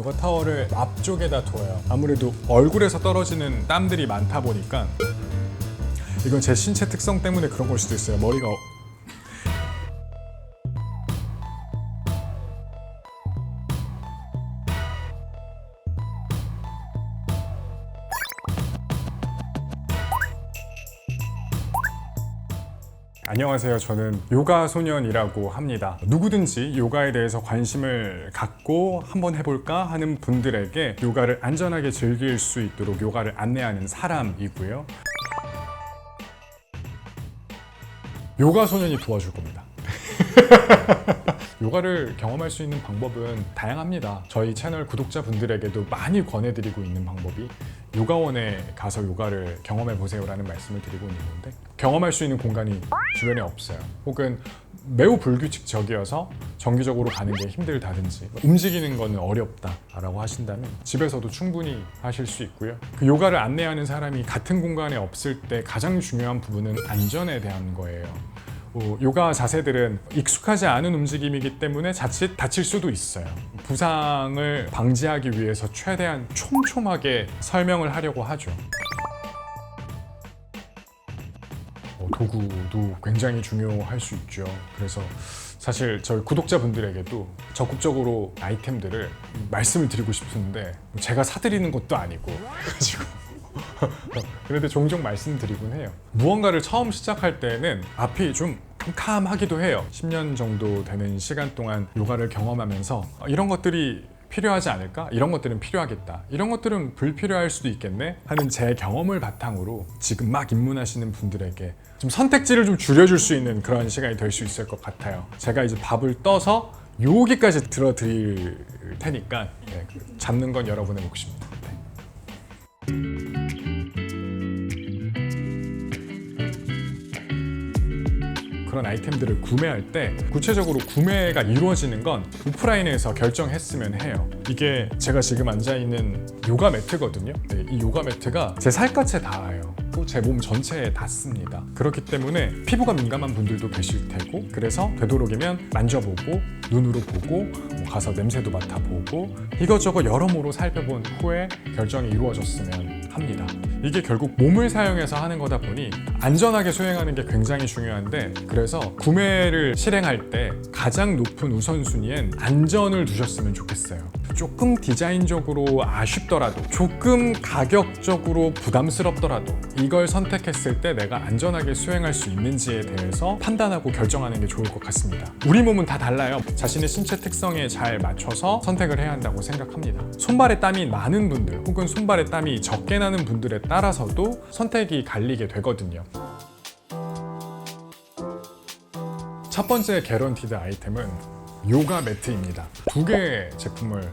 요가 타워를 앞쪽에다 둬요. 아무래도 얼굴에서 떨어지는 땀들이 많다 보니까 이건 제 신체 특성 때문에 그런 걸 수도 있어요. 머리가 안녕하세요. 저는 요가 소년이라고 합니다. 누구든지 요가에 대해서 관심을 갖고 한번 해볼까 하는 분들에게 요가를 안전하게 즐길 수 있도록 요가를 안내하는 사람이고요. 요가 소년이 도와줄 겁니다. 요가를 경험할 수 있는 방법은 다양합니다. 저희 채널 구독자분들에게도 많이 권해드리고 있는 방법이 요가원에 가서 요가를 경험해 보세요라는 말씀을 드리고 있는 건데 경험할 수 있는 공간이 주변에 없어요. 혹은 매우 불규칙적이어서 정기적으로 가는 게 힘들다든지 움직이는 거는 어렵다라고 하신다면 집에서도 충분히 하실 수 있고요. 그 요가를 안내하는 사람이 같은 공간에 없을 때 가장 중요한 부분은 안전에 대한 거예요. 어, 요가 자세들은 익숙하지 않은 움직임이기 때문에 자칫 다칠 수도 있어요. 부상을 방지하기 위해서 최대한 촘촘하게 설명을 하려고 하죠. 어, 도구도 굉장히 중요할 수 있죠. 그래서 사실 저희 구독자분들에게도 적극적으로 아이템들을 말씀을 드리고 싶은데 제가 사드리는 것도 아니고 그래가지고 그런데 종종 말씀드리곤 해요. 무언가를 처음 시작할 때는 앞이 좀 캄캄하기도 해요. 10년 정도 되는 시간 동안 요가를 경험하면서 어, 이런 것들이 필요하지 않을까? 이런 것들은 필요하겠다. 이런 것들은 불필요할 수도 있겠네? 하는 제 경험을 바탕으로 지금 막 입문하시는 분들에게 좀 선택지를 좀 줄여줄 수 있는 그런 시간이 될 수 있을 것 같아요. 제가 이제 밥을 떠서 여기까지 들어드릴 테니까 네, 그 잡는 건 여러분의 몫입니다. 그런 아이템들을 구매할 때 구체적으로 구매가 이루어지는 건 오프라인에서 결정했으면 해요. 이게 제가 지금 앉아 있는 요가 매트거든요. 네, 이 요가 매트가 제 살갗에 닿아요. 또제몸 전체에 닿습니다. 그렇기 때문에 피부가 민감한 분들도 계실 테고 그래서 되도록이면 만져보고 눈으로 보고 뭐 가서 냄새도 맡아보고 이것저것 여러모로 살펴본 후에 결정이 이루어졌으면 합니다. 이게 결국 몸을 사용해서 하는 거다 보니 안전하게 수행하는 게 굉장히 중요한데 그래서 구매를 실행할 때 가장 높은 우선순위엔 안전을 두셨으면 좋겠어요. 조금 디자인적으로 아쉽더라도 조금 가격적으로 부담스럽더라도 이걸 선택했을 때 내가 안전하게 수행할 수 있는지에 대해서 판단하고 결정하는 게 좋을 것 같습니다. 우리 몸은 다 달라요. 자신의 신체 특성에 잘 맞춰서 선택을 해야 한다고 생각합니다. 손발에 땀이 많은 분들 혹은 손발에 땀이 적게 나는 분들에 따라서도 선택이 갈리게 되거든요. 첫 번째 개런티드 아이템은 요가 매트입니다. 두 개의 제품을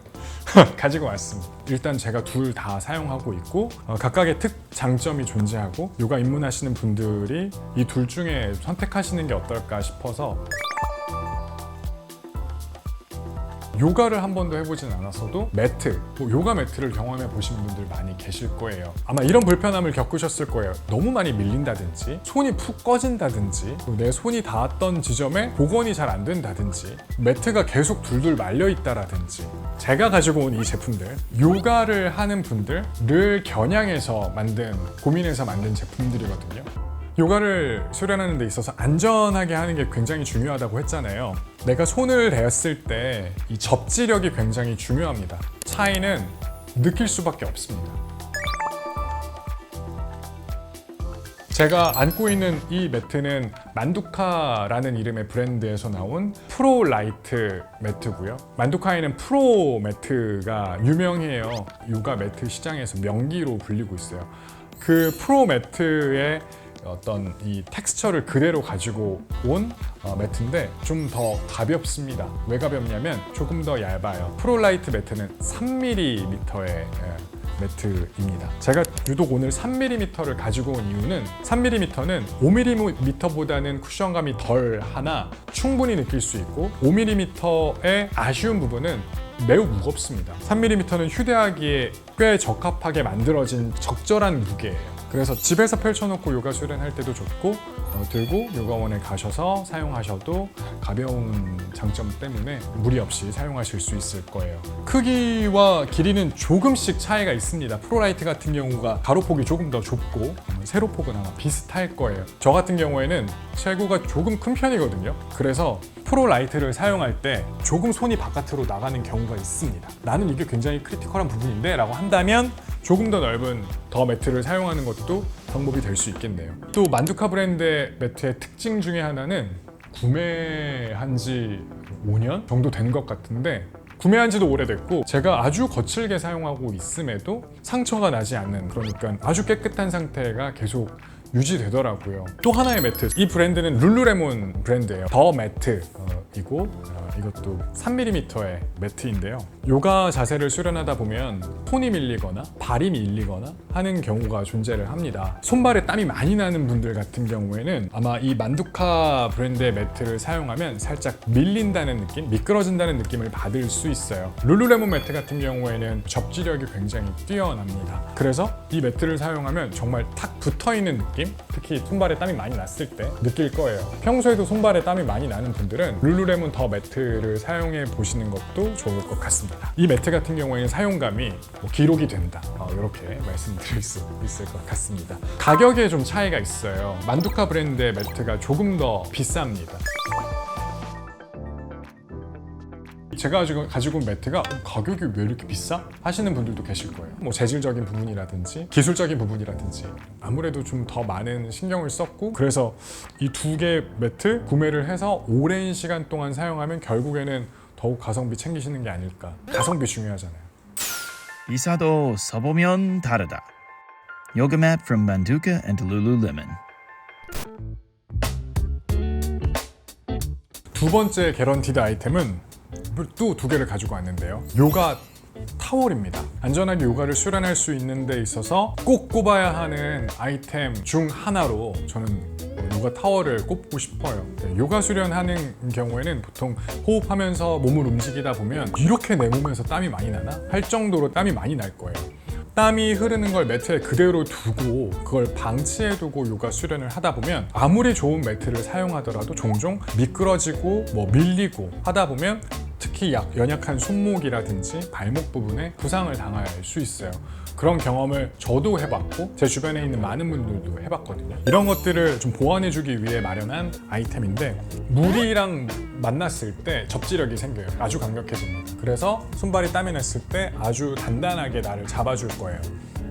가지고 왔습니다. 일단 제가 둘 다 사용하고 있고 어, 각각의 특 장점이 존재하고 요가 입문하시는 분들이 이 둘 중에 선택하시는 게 어떨까 싶어서 요가를 한 번도 해보진 않았어도 매트, 뭐 요가 매트를 경험해 보신 분들 많이 계실 거예요. 아마 이런 불편함을 겪으셨을 거예요. 너무 많이 밀린다든지, 손이 푹 꺼진다든지, 또내 손이 닿았던 지점에 복원이 잘 안 된다든지, 매트가 계속 둘둘 말려 있다라든지. 제가 가지고 온 이 제품들, 요가를 하는 분들을 겨냥해서 만든, 고민해서 만든 제품들이거든요. 요가를 수련하는 데 있어서 안전하게 하는 게 굉장히 중요하다고 했잖아요. 내가 손을 대었을 때 이 접지력이 굉장히 중요합니다. 차이는 느낄 수밖에 없습니다. 제가 안고 있는 이 매트는 만두카라는 이름의 브랜드에서 나온 프로 라이트 매트고요. 만두카에는 프로 매트가 유명해요. 요가 매트 시장에서 명기로 불리고 있어요. 그 프로 매트의 어떤 이 텍스처를 그대로 가지고 온 어, 매트인데 좀 더 가볍습니다. 왜 가볍냐면 조금 더 얇아요. 프로라이트 매트는 3mm의 매트입니다. 제가 유독 오늘 3mm를 가지고 온 이유는 3mm는 5mm보다는 쿠션감이 덜 하나 충분히 느낄 수 있고 5mm의 아쉬운 부분은 매우 무겁습니다. 3mm는 휴대하기에 꽤 적합하게 만들어진 적절한 무게예요. 그래서 집에서 펼쳐놓고 요가 수련할 때도 좋고 들고 요가원에 가셔서 사용하셔도 가벼운 장점 때문에 무리 없이 사용하실 수 있을 거예요. 크기와 길이는 조금씩 차이가 있습니다. 프로라이트 같은 경우가 가로폭이 조금 더 좁고 음, 세로폭은 아마 비슷할 거예요. 저 같은 경우에는 체구가 조금 큰 편이거든요. 그래서 프로라이트를 사용할 때 조금 손이 바깥으로 나가는 경우가 있습니다. 나는 이게 굉장히 크리티컬한 부분인데 라고 한다면 조금 더 넓은 더 매트를 사용하는 것도 방법이 될 수 있겠네요. 또 만두카 브랜드의 매트의 특징 중에 하나는 구매한 지 5년 정도 된 것 같은데 구매한 지도 오래됐고 제가 아주 거칠게 사용하고 있음에도 상처가 나지 않는 그러니까 아주 깨끗한 상태가 계속 유지되더라고요. 또 하나의 매트. 이 브랜드는 룰루레몬 브랜드예요. 더 매트 이고 어, 이것도 3mm의 매트인데요. 요가 자세를 수련하다 보면 손이 밀리거나 발이 밀리거나 하는 경우가 존재를 합니다. 손발에 땀이 많이 나는 분들 같은 경우에는 아마 이 만두카 브랜드의 매트를 사용하면 살짝 밀린다는 느낌, 미끄러진다는 느낌을 받을 수 있어요. 룰루레몬 매트 같은 경우에는 접지력이 굉장히 뛰어납니다. 그래서 이 매트를 사용하면 정말 탁 붙어 있는 느낌, 특히 손발에 땀이 많이 났을 때 느낄 거예요. 평소에도 손발에 땀이 많이 나는 분들은 룰루레몬 더 매트를 사용해 보시는 것도 좋을 것 같습니다. 이 매트 같은 경우에는 사용감이 뭐 기록이 된다. 어, 이렇게 말씀드릴 수 있을 것 같습니다. 가격에 좀 차이가 있어요. 만두카 브랜드의 매트가 조금 더 비쌉니다. 제가 지금 가지고 온 매트가 어, 가격이 왜 이렇게 비싸? 하시는 분들도 계실 거예요. 뭐 재질적인 부분이라든지 기술적인 부분이라든지 아무래도 좀 더 많은 신경을 썼고 그래서 이 두 개 매트 구매를 해서 오랜 시간 동안 사용하면 결국에는 더욱 가성비 챙기시는 게 아닐까. 가성비 중요하잖아요. 비싸도 써보면 다르다. Yoga mat from Manduka and Lululemon. 두 번째 개런티드 아이템은 또 두 개를 가지고 왔는데요. 요가 타월입니다. 안전하게 요가를 수련할 수 있는 데 있어서 꼭 꼽아야 하는 아이템 중 하나로 저는 요가 타월을 꼽고 싶어요. 네, 요가 수련하는 경우에는 보통 호흡하면서 몸을 움직이다 보면 이렇게 내 몸에서 땀이 많이 나나? 할 정도로 땀이 많이 날 거예요. 땀이 흐르는 걸 매트에 그대로 두고 그걸 방치해 두고 요가 수련을 하다 보면 아무리 좋은 매트를 사용하더라도 종종 미끄러지고 뭐 밀리고 하다 보면 특히 약, 연약한 손목이라든지 발목 부분에 부상을 당할 수 있어요. 그런 경험을 저도 해봤고 제 주변에 있는 많은 분들도 해봤거든요. 이런 것들을 좀 보완해주기 위해 마련한 아이템인데 물이랑 만났을 때 접지력이 생겨요. 아주 강력해집니다. 그래서 손발이 땀이 났을 때 아주 단단하게 나를 잡아줄 거예요.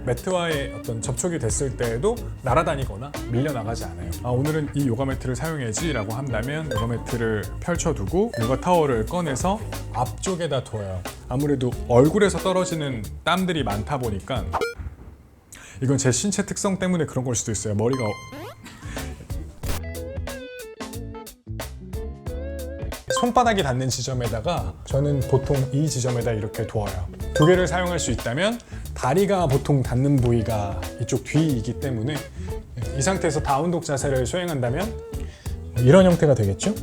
매트와의 어떤 접촉이 됐을 때에도 날아다니거나 밀려나가지 않아요. 아, 오늘은 이 요가 매트를 사용해야지라고 한다면 요가 매트를 펼쳐두고 요가 타월을 꺼내서 앞쪽에다 둬요. 아무래도 얼굴에서 떨어지는 땀들이 많다 보니까 이건 제 신체 특성 때문에 그런 걸 수도 있어요. 머리가 손바닥이 닿는 지점에다가 저는 보통 이 지점에다 이렇게 두어요. 두 개를 사용할 수 있다면 다리가 보통 닿는 부위가 이쪽 뒤이기 때문에 이 상태에서 다운독 자세를 수행한다면 이런 형태가 되겠죠?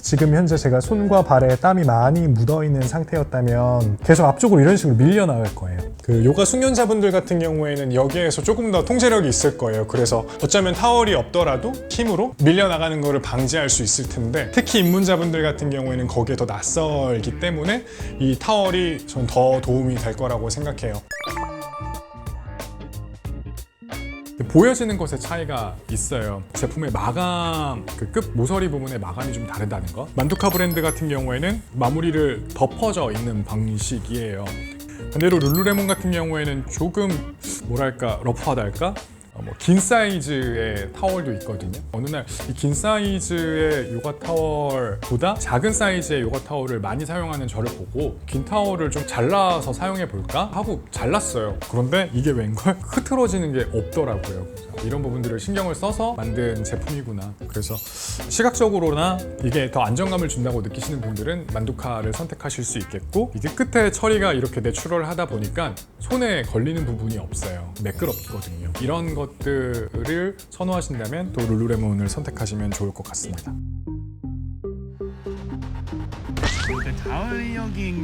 지금 현재 제가 손과 발에 땀이 많이 묻어 있는 상태였다면 계속 앞쪽으로 이런 식으로 밀려 나갈 거예요. 그 요가 숙련자분들 같은 경우에는 여기에서 조금 더 통제력이 있을 거예요. 그래서 어쩌면 타월이 없더라도 힘으로 밀려 나가는 거를 방지할 수 있을 텐데 특히 입문자분들 같은 경우에는 거기에 더 낯설기 때문에 이 타월이 전 더 도움이 될 거라고 생각해요. 보여지는 것에 차이가 있어요. 제품의 마감, 그 끝 모서리 부분의 마감이 좀 다르다는 거. 만두카 브랜드 같은 경우에는 마무리를 덮어져 있는 방식이에요. 반대로 룰루레몬 같은 경우에는 조금 뭐랄까 러프하달까? 어, 뭐긴 사이즈의 타월도 있거든요. 어느 날 이 긴 사이즈의 요가 타월보다 작은 사이즈의 요가 타월을 많이 사용하는 저를 보고 긴 타월을 좀 잘라서 사용해 볼까 하고 잘랐어요. 그런데 이게 웬걸 흐트러지는 게 없더라고요. 이런 부분들을 신경을 써서 만든 제품이구나. 그래서 시각적으로나 이게 더 안정감을 준다고 느끼시는 분들은 만두카를 선택하실 수 있겠고 이게 끝에 처리가 이렇게 내추럴하다 보니까 손에 걸리는 부분이 없어요. 매끄럽거든요. 이런 것들을 선호하신다면 또 룰루레몬을 선택하시면 좋을 것 같습니다.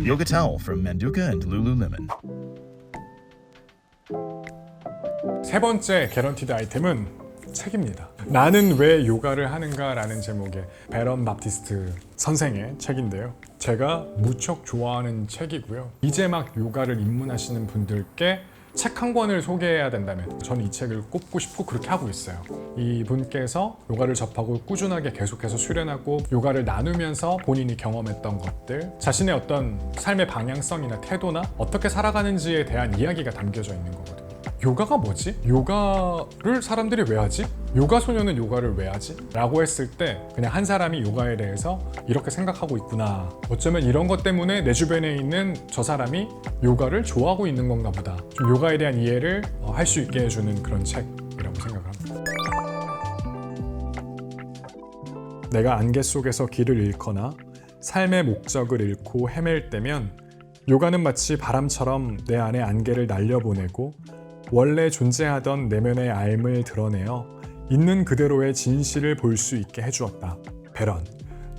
Yoga towel from Manduka and Lululemon. 세 번째 개런티드 아이템은 책입니다. 나는 왜 요가를 하는가라는 제목의 베런 바티스트 선생의 책인데요. 제가 무척 좋아하는 책이고요. 이제 막 요가를 입문하시는 분들께 책 한 권을 소개해야 된다면 저는 이 책을 꼽고 싶고 그렇게 하고 있어요. 이 분께서 요가를 접하고 꾸준하게 계속해서 수련하고 요가를 나누면서 본인이 경험했던 것들, 자신의 어떤 삶의 방향성이나 태도나 어떻게 살아가는지에 대한 이야기가 담겨져 있는 거거든요. 요가가 뭐지? 요가를 사람들이 왜 하지? 요가 소녀는 요가를 왜 하지? 라고 했을 때 그냥 한 사람이 요가에 대해서 이렇게 생각하고 있구나. 어쩌면 이런 것 때문에 내 주변에 있는 저 사람이 요가를 좋아하고 있는 건가 보다. 좀 요가에 대한 이해를 어, 할수 있게 해주는 그런 책이라고 생각을 합니다. 내가 안개 속에서 길을 잃거나 삶의 목적을 잃고 헤맬 때면 요가는 마치 바람처럼 내 안에 안개를 날려보내고 원래 존재하던 내면의 알을 드러내어 있는 그대로의 진실을 볼 수 있게 해주었다. 베런,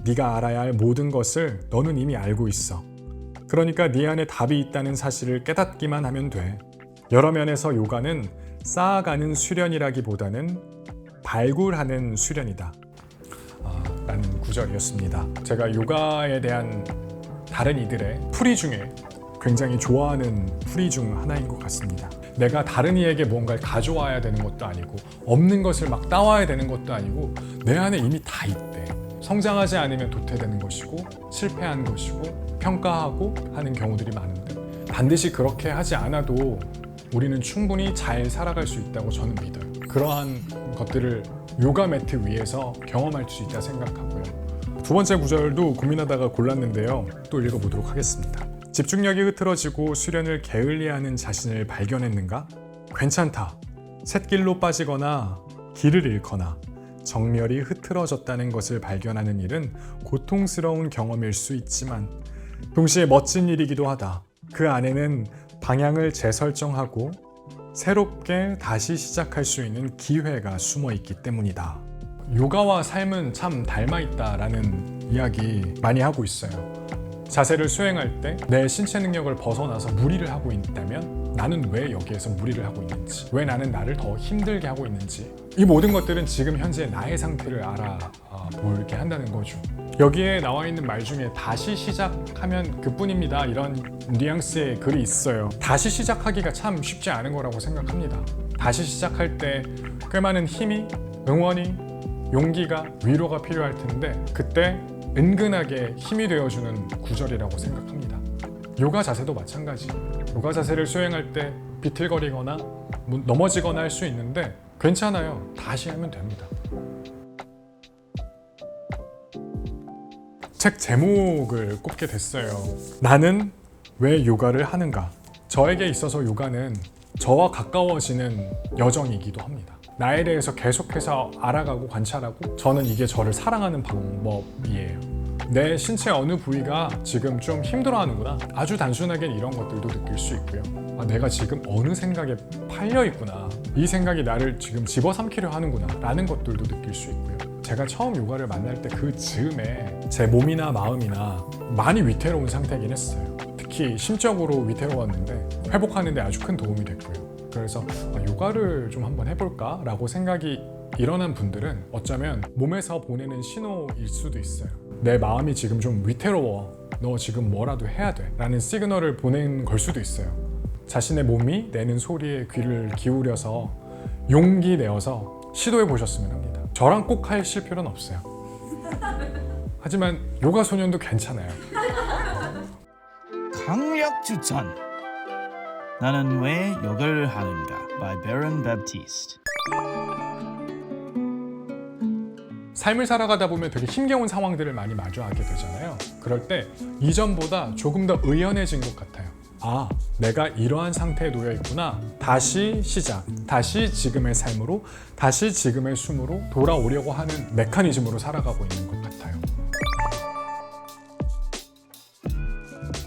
네가 알아야 할 모든 것을 너는 이미 알고 있어. 그러니까 네 안에 답이 있다는 사실을 깨닫기만 하면 돼. 여러 면에서 요가는 쌓아가는 수련이라기보다는 발굴하는 수련이다. 아, 라는 구절이었습니다. 제가 요가에 대한 다른 이들의 풀이 중에 굉장히 좋아하는 풀이 중 하나인 것 같습니다. 내가 다른 이에게 뭔가를 가져와야 되는 것도 아니고 없는 것을 막 따와야 되는 것도 아니고 내 안에 이미 다 있대. 성장하지 않으면 도태되는 것이고 실패한 것이고 평가하고 하는 경우들이 많은데 반드시 그렇게 하지 않아도 우리는 충분히 잘 살아갈 수 있다고 저는 믿어요. 그러한 것들을 요가 매트 위에서 경험할 수 있다 생각하고요. 두 번째 구절도 고민하다가 골랐는데요. 또 읽어보도록 하겠습니다. 집중력이 흐트러지고 수련을 게을리하는 자신을 발견했는가? 괜찮다. 샛길로 빠지거나 길을 잃거나 정렬이 흐트러졌다는 것을 발견하는 일은 고통스러운 경험일 수 있지만 동시에 멋진 일이기도 하다. 그 안에는 방향을 재설정하고 새롭게 다시 시작할 수 있는 기회가 숨어 있기 때문이다. 요가와 삶은 참 닮아 있다라는 이야기 많이 하고 있어요. 자세를 수행할 때 내 신체 능력을 벗어나서 무리를 하고 있다면 나는 왜 여기에서 무리를 하고 있는지, 왜 나는 나를 더 힘들게 하고 있는지, 이 모든 것들은 지금 현재 나의 상태를 알아보게 한다는 거죠. 여기에 나와 있는 말 중에 다시 시작하면 그뿐입니다. 이런 뉘앙스의 글이 있어요. 다시 시작하기가 참 쉽지 않은 거라고 생각합니다. 다시 시작할 때 꽤 많은 힘이, 응원이, 용기가, 위로가 필요할 텐데 그때 은근하게 힘이 되어주는 구절이라고 생각합니다. 요가 자세도 마찬가지. 요가 자세를 수행할 때 비틀거리거나 뭐 넘어지거나 할 수 있는데 괜찮아요. 다시 하면 됩니다. 책 제목을 꼽게 됐어요. 나는 왜 요가를 하는가? 저에게 있어서 요가는 저와 가까워지는 여정이기도 합니다. 나에 대해서 계속해서 알아가고 관찰하고 저는 이게 저를 사랑하는 방법이에요. 내 신체 어느 부위가 지금 좀 힘들어하는구나. 아주 단순하게 이런 것들도 느낄 수 있고요. 아, 내가 지금 어느 생각에 팔려 있구나. 이 생각이 나를 지금 집어삼키려 하는구나. 라는 것들도 느낄 수 있고요. 제가 처음 요가를 만날 때 그 즈음에 제 몸이나 마음이나 많이 위태로운 상태이긴 했어요. 특히 심적으로 위태로웠는데 회복하는 데 아주 큰 도움이 됐고요. 그래서 아, 요가를 좀 한번 해볼까? 라고 생각이 일어난 분들은 어쩌면 몸에서 보내는 신호일 수도 있어요. 내 마음이 지금 좀 위태로워. 너 지금 뭐라도 해야 돼. 라는 시그널을 보낸 걸 수도 있어요. 자신의 몸이 내는 소리에 귀를 기울여서 용기 내어서 시도해 보셨으면 합니다. 저랑 꼭 하실 필요는 없어요. 하지만 요가 소년도 괜찮아요. 강력 추천. 나는 왜 요가를 하는가? by Baron Baptiste. 삶을 살아가다 보면 되게 힘겨운 상황들을 많이 마주하게 되잖아요. 그럴 때 이전보다 조금 더 의연해진 것 같아요. 아, 내가 이러한 상태에 놓여 있구나. 다시 시작. 다시 지금의 삶으로, 다시 지금의 숨으로 돌아오려고 하는 메커니즘으로 살아가고 있는 것 같아요.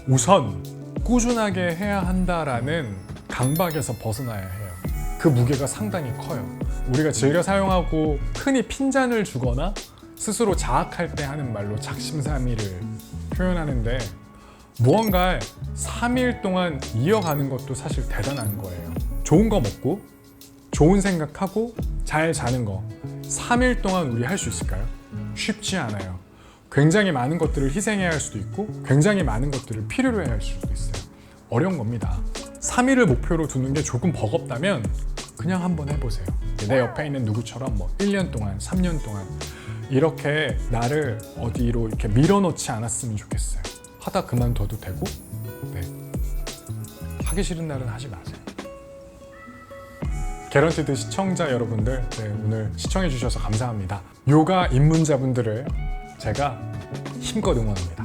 우선 꾸준하게 해야 한다라는 강박에서 벗어나야 해요. 그 무게가 상당히 커요. 우리가 즐겨 사용하고 흔히 핀잔을 주거나 스스로 자학할 때 하는 말로 작심삼일을 표현하는데 무언가를 3일 동안 이어가는 것도 사실 대단한 거예요. 좋은 거 먹고 좋은 생각하고 잘 자는 거 3일 동안 우리 할 수 있을까요? 쉽지 않아요. 굉장히 많은 것들을 희생해야 할 수도 있고 굉장히 많은 것들을 필요로 해야 할 수도 있어요. 어려운 겁니다. 3일을 목표로 두는 게 조금 버겁다면 그냥 한번 해보세요. 내 옆에 있는 누구처럼 뭐 1년 동안, 3년 동안 이렇게 나를 어디로 이렇게 밀어넣지 않았으면 좋겠어요. 하다 그만둬도 되고, 네. 하기 싫은 날은 하지 마세요. 개런티드 시청자 여러분들, 네, 오늘 시청해 주셔서 감사합니다. 요가 입문자분들을 제가 힘껏 응원합니다.